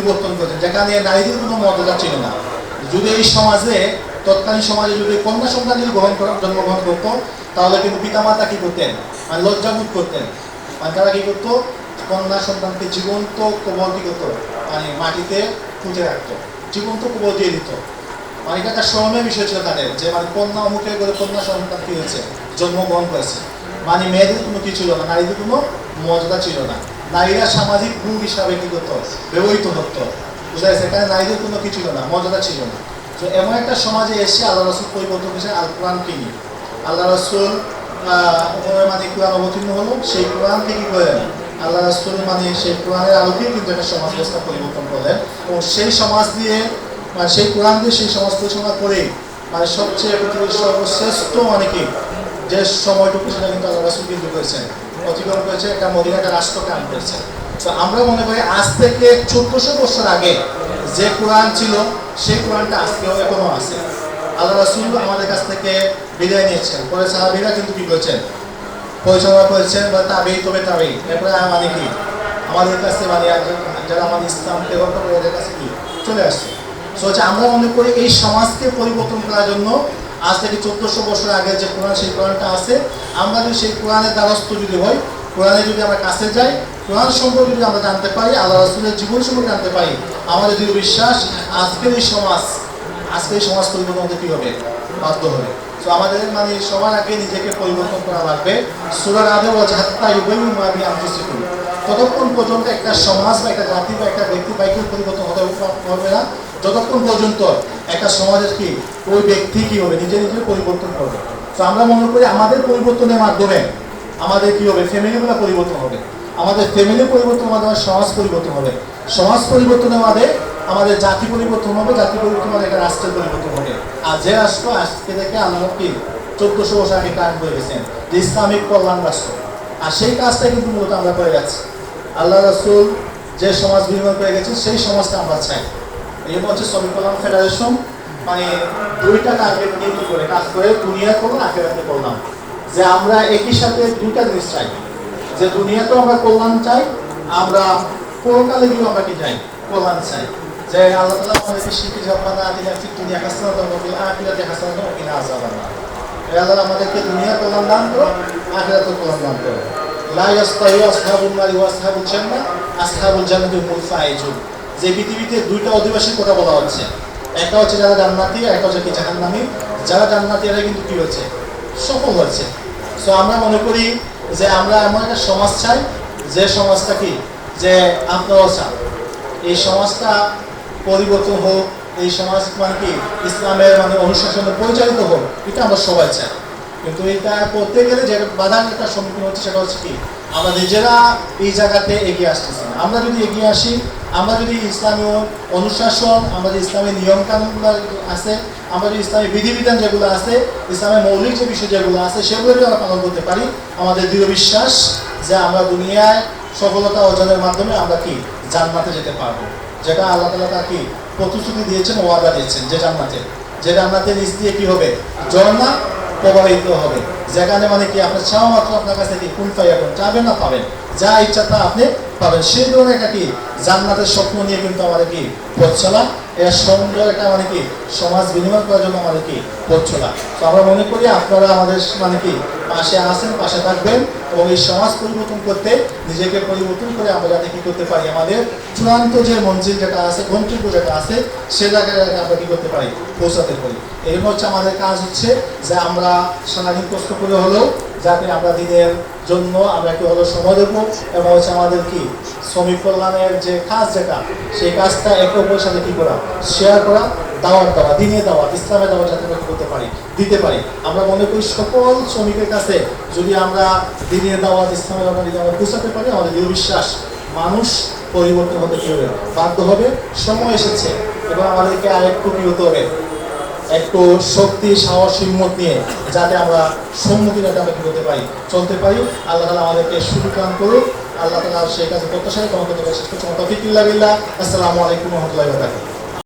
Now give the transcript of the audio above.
পরিবর্তন করেছেন যেখানে নারীদের কোনো মর্যাদা ছিল না। যদি এই সমাজে, তৎকালীন সমাজে যদি কন্যা সন্তান যদি গ্রহণ জন্মগ্রহণ করতো, তাহলে কিন্তু পিতামাতা কি করতেন? মানে লজ্জাবোধ করতেন। মানে তারা কি করতো? কন্যা সন্তানকে জীবন্ত কবর কি করতো? মানে মাটিতে পুঁতে রাখতো। জীবন্ত কবর দিয়ে দিত। মানে এটা একটা শ্রমের বিষয় ছিল তাদের, যে মানে কন্যা অমুখের করে কন্যা সন্তান কি হয়েছে? জন্মগ্রহণ করেছে। মানে মেয়েদের কোনো কি ছিল না, নারীদের কোনো মর্যাদা ছিল না। নারীরা সামাজিক গুণ হিসাবে কি করতো? ব্যবহৃত হতো। বুঝা গেছে? এখানে নারীদের কোনো কি ছিল না, মর্যাদা ছিল না। তো এমন একটা সমাজে এসে আল্লাহ রসুল পরিবর্তন করেছে আল কোরআন কিনি আল্লাহ রসুল মানে কোরআন অবতীর্ণ হলো, সেই কোরআনকে কি করেন আল্লাহ রসুল মানে সেই কোরআনের আলোকে কিন্তু একটা সমাজ ব্যবস্থা পরিবর্তন করলেন। এবং সেই সমাজ দিয়ে মানে সেই কোরআন দিয়ে সেই সমাজ পরিচালনা করে মানে সবচেয়ে পৃথিবীর সর্বশ্রেষ্ঠ মানে কি? যে সময়টুকু সেটা কিন্তু আল্লাহ রসুল কিন্তু করেছেন। অতিক্রম করেছে একটা মদিনা একটা রাষ্ট্রকে আন করেছে। তো আমরা মনে করি আজ থেকে চোদ্দশো বছর আগে যে কোরআন ছিল, সেই কোরআনটা আজকেও এখনও আছে। আল্লাহ রসুল আমাদের কাছ থেকে বিদায় নিয়েছেন। পরে সাহাবিরা কিন্তু কি করেছেন? পরিচালনা করেছেন বা তাবেই তবে তাবেই এরপরে মানে কি? আমাদের কাছে মানে যারা আমাদের ইসলাম প্রেরণ করে কাছে কি? চলে আসছে। সো আমরা মনে করি এই সমাজকে পরিবর্তন করার জন্য আজ থেকে চোদ্দশো বছর আগে যে কোরআন, সেই কোরআনটা আছে। আমরা যদি সেই কোরআনের দ্বারস্থ যদি হই, কোরআনে যদি আমরা কাছে যাই, কোরআন সম্পর্কে যদি আমরা জানতে পারি, আল্লাহ রসুলের জীবন সম্পর্কে জানতে পারি, আমাদের দৃঢ় বিশ্বাস, আজকের এই সমাজ, আজকের এই সমাজ পরিবর্তন হতে কী হবে, বাধ্য হবে। তো আমাদের মানে সবার আগে নিজেকে পরিবর্তন করা লাগবে। সুরার আদে ও ঝাত্তা ইউবাইউ মাবি আন্তঃসিকুল ততক্ষণ পর্যন্ত একটা সমাজ বা একটা জাতি বা একটা ব্যক্তি বা কেউ পরিবর্তন হতে পারবে না। যতক্ষণ পর্যন্ত একটা সমাজের কি, ওই ব্যক্তি কি হবে, নিজে নিজে পরিবর্তন করবে। তো আমরা মনে করি আমাদের পরিবর্তনের মাধ্যমে আমাদের কি হবে ফ্যামিলিগুলো পরিবর্তন হবে। আমাদের ফ্যামিলি পরিবর্তনের মাধ্যমে সমাজ পরিবর্তন হবে। সমাজ পরিবর্তনের মাধ্যমে আমাদের জাতি পরিবর্তন হবে, জাতি পরিবর্তন হবে, একটা রাষ্ট্রের পরিবর্তন হবে। আর যে রাষ্ট্র আজকে থেকে আল্লাহ কি চোদ্দশো বছর আগে কাজ করে গেছেন, যে ইসলামিক কল্যাণ রাষ্ট্র। আর সেই কাজটাই কিন্তু মূলত আমরা করে যাচ্ছি। আল্লাহ রাসুল যে সমাজ বিনিময় করে গেছে সেই সমাজটা আমরা চাই। এই হচ্ছে শ্রমিক কল্যাণ ফেডারেশন মানে দুইটা টার্গেট নিয়ে করে কাজ করে, দুনিয়া করলাম আখেরাতে করলাম। যে আমরা একই সাথে দুইটা জিনিস চাই। যে দুনিয়াতেও আমরা কল্যাণ চাই, আমরা পরকালে গিয়েও আমরা কি চাই? কল্যাণ চাই। যে আল্লাহ আমাদেরকে শিখে না দুনিয়া হাসনা ধর্ম বিল আখিরাতে হাসনা আজাব না আল্লাহ আমাদেরকে দুনিয়া কল্যাণ দান করো কল্যাণ দান করো যে পৃথিবীতে দুইটা অধিবাসীর কথা বলা হচ্ছে? একটা হচ্ছে যারা জান্নাতি, একটা হচ্ছে কি জাহান্নামী। যারা জান্নাতি, এরা কিন্তু কি হচ্ছে? সফল হচ্ছে। সো আমরা মনে করি যে আমরা এমন একটা সমাজ চাই, যে সমাজটা কি? যে আপনারাও চান এই সমাজটা পরিবর্তন হোক, এই সমাজ মানে কি, ইসলামের মানে অনুশাসনে পরিচালিত হোক, এটা আমরা সবাই চাই। কিন্তু এটা করতে গেলে যে বাধার একটা সম্মুখীন হচ্ছে সেটা হচ্ছে কি, আমরা নিজেরা এই জায়গাতে এগিয়ে আসতেছি না। আমরা যদি এগিয়ে আসি, আমরা যদি ইসলামীয় অনুশাসন আমাদের ইসলামের নিয়ম কানুনগুলো আছে আমাদের ইসলামী বিধিবিধান যেগুলো আছে ইসলামের মৌলিক যে বিষয় যেগুলো আছে সেগুলো যদি আমরা পালন করতে পারি। আমাদের দৃঢ় বিশ্বাস যে আমরা দুনিয়ায় সফলতা অর্জনের মাধ্যমে আমরা কি জান্নাতে যেতে পারব। যেটা আল্লাহ তালা তাকে প্রতিশ্রুতি দিয়েছেন, ওয়াদা দিয়েছেন, যে জান্নাতের যে জান্নাতের নিচ দিয়ে কি হবে? ঝর্ণা প্রবাহিত হবে। যেখানে মানে কি আপনার চাওয়া মাত্র আপনার কাছে কি কোন এখন চাবেন না পাবেন। যা ইচ্ছা তা আপনি পাবেন। সেই ধরনের একটা কি জান্নাতের স্বপ্ন নিয়ে কিন্তু আমাদের কি পথ চলা এটা সুন্দর একটা মানে কি, সমাজ বিনিময় করার জন্য আমাদের কি, পথ চলা। তো আমরা মনে করি আপনারা আমাদের মানে কি, পাশে আসেন পাশে থাকবেন এবং এই সমাজ পরিবর্তন করতে নিজেকে পরিবর্তন করে আমরা যাতে কি করতে পারি, আমাদের চূড়ান্ত যে মঞ্জিল যেটা আছে, গন্তব্য যেটা আছে, সে জায়গায় যাতে আমরা কি করতে পারি, পৌঁছাতে পারি। জন্য হচ্ছে আমাদের কাজ হচ্ছে যে আমরা সারাদিন কষ্ট করে হলেও যাতে আমরা দিনের জন্য আমরা কি হলো সময় দেবো এবং হচ্ছে আমাদের কি শ্রমিক কল্যাণের যে কাজ যেটা, সেই কাজটা একে অপরের সাথে কি করা শেয়ার করা, দাওয়াত দেওয়া, দিনে দেওয়া ইসলামে দেওয়া যাতে আমরা করতে পারি, দিতে পারি। আমরা মনে করি সকল শ্রমিকের কাছে যদি আমরা দিনে দেওয়া ইসলামে দেওয়া যদি আমরা পৌঁছাতে পারি, আমাদের দৃঢ় বিশ্বাস, মানুষ পরিবর্তন হতে হবে বাধ্য হবে। সময় এসেছে এবং আমাদেরকে আরেকটু কি হতে হবে। একটু শক্তি, সাহস, হিম্মত নিয়ে যাতে আমরা সম্মুখীন আমরা করতে পারি, চলতে পারি। আল্লাহ তালা আমাদেরকে সুবিধান করুক। আল্লাহ তালা সেই কাজে প্রত্যাশায় তোমাকে শেষ করছি। আসসালামু আলাইকুম রহমতুল্লাহ